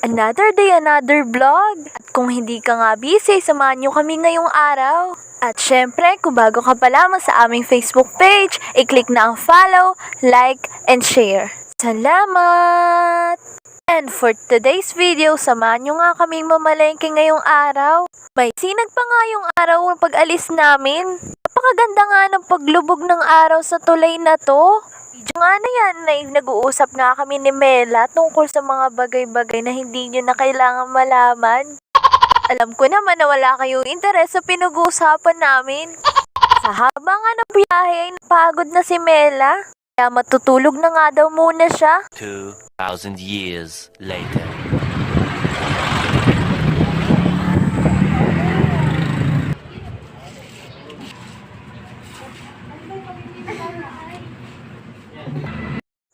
Another day, another vlog. At kung hindi ka nga busy, samahan nyo kami ngayong araw. At syempre, kung bago ka pa lamang sa aming Facebook page, i-click na ang follow, like, and share. Salamat! And for today's video, samahan nyo nga kaming mamalengke ngayong araw. May sinag pa nga yung araw ng pag-alis namin. Napakaganda nga ng paglubog ng araw sa tulay na to. Video nga na yan, na nag-uusap nga kami ni Mela tungkol sa mga bagay-bagay na hindi nyo na kailangan malaman. Alam ko naman na wala kayong interes sa pinag-uusapan namin. Sa haba nga ng biyahe ay napagod na si Mela. Kaya matutulog na nga daw muna siya. 2,000 years later.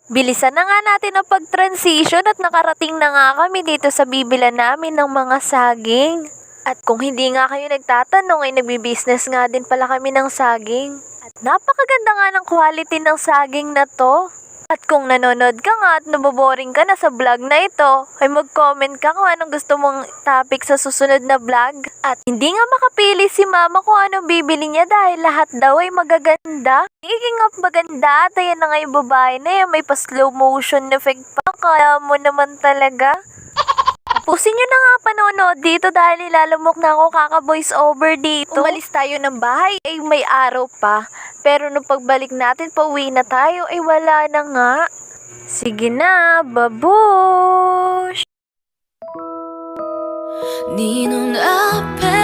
Bilisan na nga natin ang pag-transition at nakarating na nga kami dito sa bibila namin ng mga saging. At kung hindi nga kayo nagtatanong ay nagbi-business nga din pala kami ng saging. At napakaganda nga ng quality ng saging na to. At kung nanonood ka nga at naboboring ka na sa vlog na ito, ay mag-comment ka kung anong gusto mong topic sa susunod na vlog. At hindi nga makapili si mama kung anong bibili niya dahil lahat daw ay magaganda. Speaking of maganda, at ayan na nga yung babae na yan, may pa-slow motion effect pa, kaya mo naman talaga. Tapusin nyo na nga panonood dito dahil nilalamok na ako kaka voice over dito. Umalis tayo ng bahay ay may araw pa. Pero nung pagbalik natin pauwi na tayo ay wala na nga. Sige na, babush! Ninong apel